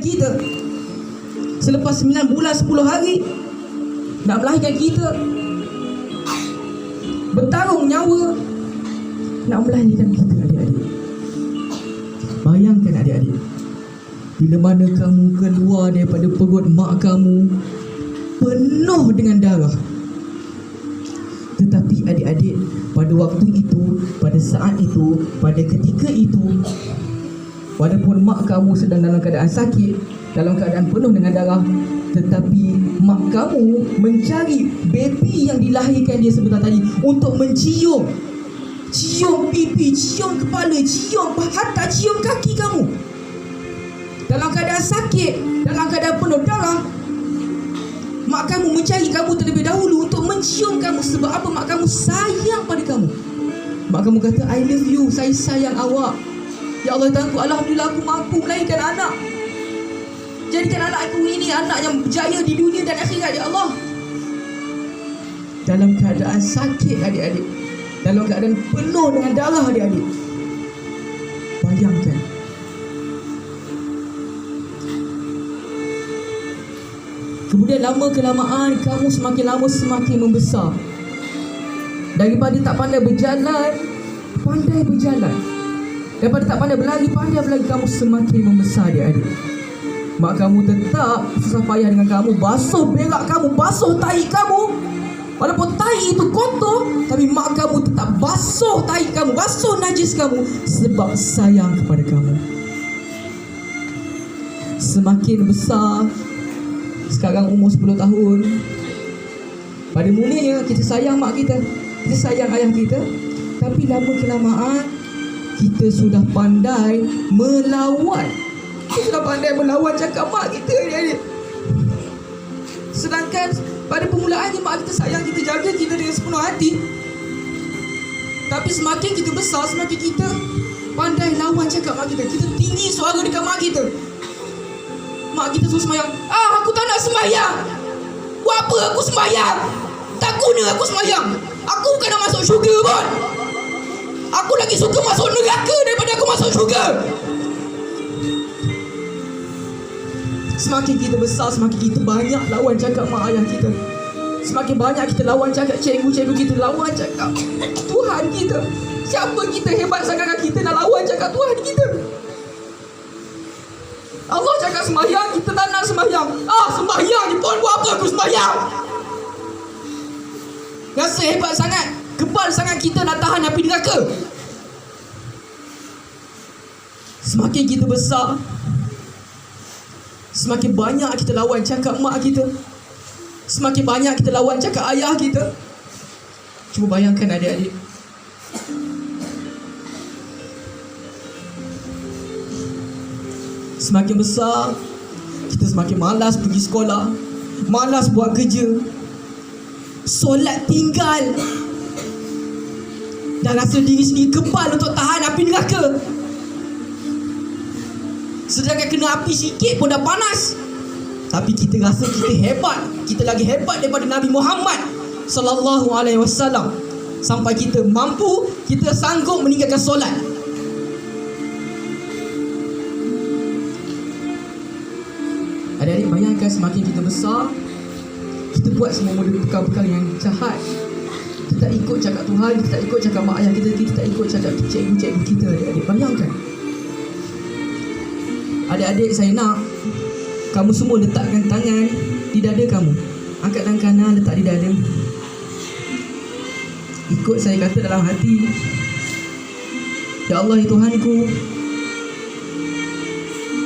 kita. Selepas 9 bulan 10 hari nak melahirkan kita. Bertarung nyawa nak melahirkan kita adik-adik. Bayangkan adik-adik bila mana kamu keluar daripada perut mak kamu penuh dengan darah. Tetapi adik-adik pada waktu itu pada saat itu pada ketika itu Walaupun mak kamu sedang dalam keadaan sakit Dalam keadaan penuh dengan darah Tetapi mak kamu mencari baby yang dilahirkan dia sebentar tadi Untuk mencium. Cium pipi, cium kepala, cium hatta cium kaki kamu. Dalam keadaan sakit Dalam keadaan penuh darah Mak kamu mencari kamu terlebih dahulu Untuk mencium kamu Sebab apa? Mak kamu sayang pada kamu. Mak kamu kata I love you Saya sayang awak Ya Allah Tuhanku Alhamdulillah aku mampu melahirkan anak. Jadikan anak aku ini anak yang berjaya di dunia dan akhirat Ya Allah. Dalam keadaan sakit adik-adik. Dalam keadaan penuh dengan darah adik-adik. Bayangkan. Kemudian lama kelamaan kamu semakin lama semakin membesar. Daripada tak pandai berjalan Pandai berjalan Daripada tak pandai berlari, pandai berlari Kamu semakin membesar dia adik Mak kamu tetap susah payah dengan kamu. Basuh berak kamu, basuh tahi kamu. Walaupun tahi itu kotor Tapi mak kamu tetap basuh tahi kamu Basuh najis kamu Sebab sayang kepada kamu. Semakin besar Sekarang umur 10 tahun. Pada mulanya kita sayang mak kita Kita sayang ayah kita. Tapi lama kelamaan kita sudah pandai melawan. Kita sudah pandai melawan cakap mak kita ni Sedangkan pada permulaannya mak kita sayang kita jaga kita dengan sepenuh hati. Tapi semakin kita besar semakin kita pandai lawan cakap mak kita. Kita tinggi suara dekat mak kita. Mak kita suruh semayang Ah aku tak nak semayang. Buat apa aku semayang? Tak guna aku semayang. Aku bukan nak masuk syurga pun Aku lagi suka masuk neraka daripada aku masuk syurga. Semakin kita besar, semakin kita banyak lawan cakap mak ayah kita. Semakin banyak kita lawan cakap cikgu-cikgu kita, lawan cakap Tuhan kita. Siapa kita hebat sangat kita nak lawan cakap Tuhan kita? Allah cakap sembahyang, kita tak nak sembahyang. Ah, sembahyang ni pun buat apa aku sembahyang? Rasa hebat sangat Kebal sangat kita nak tahan api neraka. Semakin kita besar Semakin banyak kita lawan cakap mak kita. Semakin banyak kita lawan cakap ayah kita. Cuba bayangkan adik-adik. Semakin besar Kita semakin malas pergi sekolah Malas buat kerja. Solat tinggal Dan rasa diri sendiri kebal untuk tahan api neraka. Sedangkan kena api sikit pun dah panas. Tapi kita rasa kita hebat. Kita lagi hebat daripada Nabi Muhammad Sallallahu alaihi wasallam. Sampai kita mampu Kita sanggup meninggalkan solat. Adik-adik bayangkan semakin kita besar Kita buat semua model perkara-perkara yang jahat ikut cakap Tuhan Kita tak ikut cakap mak ayah kita Kita tak ikut cakap cikgu-cikgu kita adik-adik. Bayangkan. Adik-adik saya nak Kamu semua letakkan tangan Di dada kamu. Angkat tangan kanan letak di dada. Ikut saya kata dalam hati Ya Allah ya Tuhanku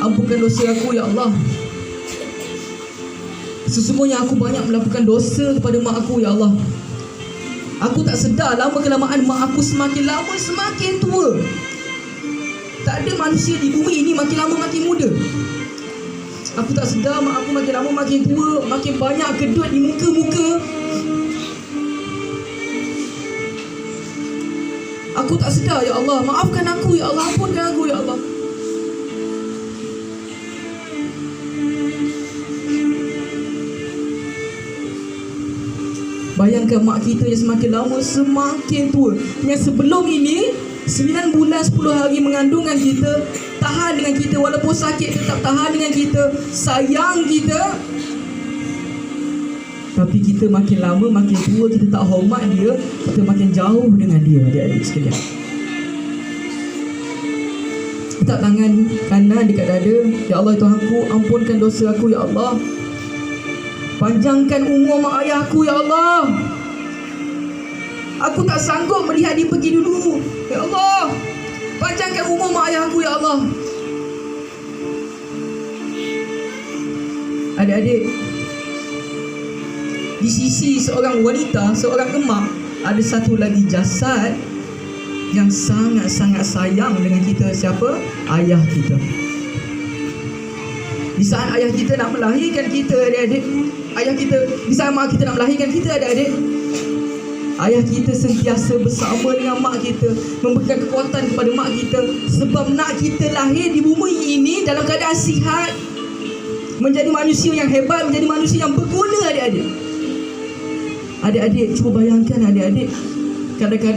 Ampunkan dosa aku ya Allah. Sesungguhnya aku banyak melakukan dosa kepada mak aku ya Allah Aku tak sedar lama kelamaan mak aku semakin lama semakin tua. Tak ada manusia di bumi ini makin lama makin muda. Aku tak sedar mak aku makin lama makin tua Makin banyak kedut di muka-muka. Aku tak sedar ya Allah Maafkan aku ya Allah Ampunkan aku ya Allah Bayangkan mak kita yang semakin lama semakin tua. Yang sebelum ini 9 bulan 10 hari mengandungan kita tahan dengan kita. Walaupun sakit tetap tahan dengan kita. Sayang kita. Tapi kita makin lama makin tua kita tak hormat dia. Kita makin jauh dengan dia adik-adik sekalian. Letak tangan kanan dekat dada. Ya Allah Tuhanku ampunkan dosa aku ya Allah panjangkan umur mak ayahku ya Allah. Aku tak sanggup melihat dia pergi dulu. Ya Allah. Panjangkan umur mak ayahku ya Allah. Adik-adik di sisi seorang wanita, seorang emak ada satu lagi jasad yang sangat-sangat sayang dengan kita. Siapa? Ayah kita. Di saat ayah kita nak melahirkan kita adik-adik, ayah kita di saat mak kita nak melahirkan kita adik-adik, ayah kita sentiasa bersama dengan mak kita memberikan kekuatan kepada mak kita. Sebab nak kita lahir di bumi ini dalam keadaan sihat menjadi manusia yang hebat, menjadi manusia yang berguna adik-adik. Adik-adik cuba bayangkan adik-adik. Kadang-kadang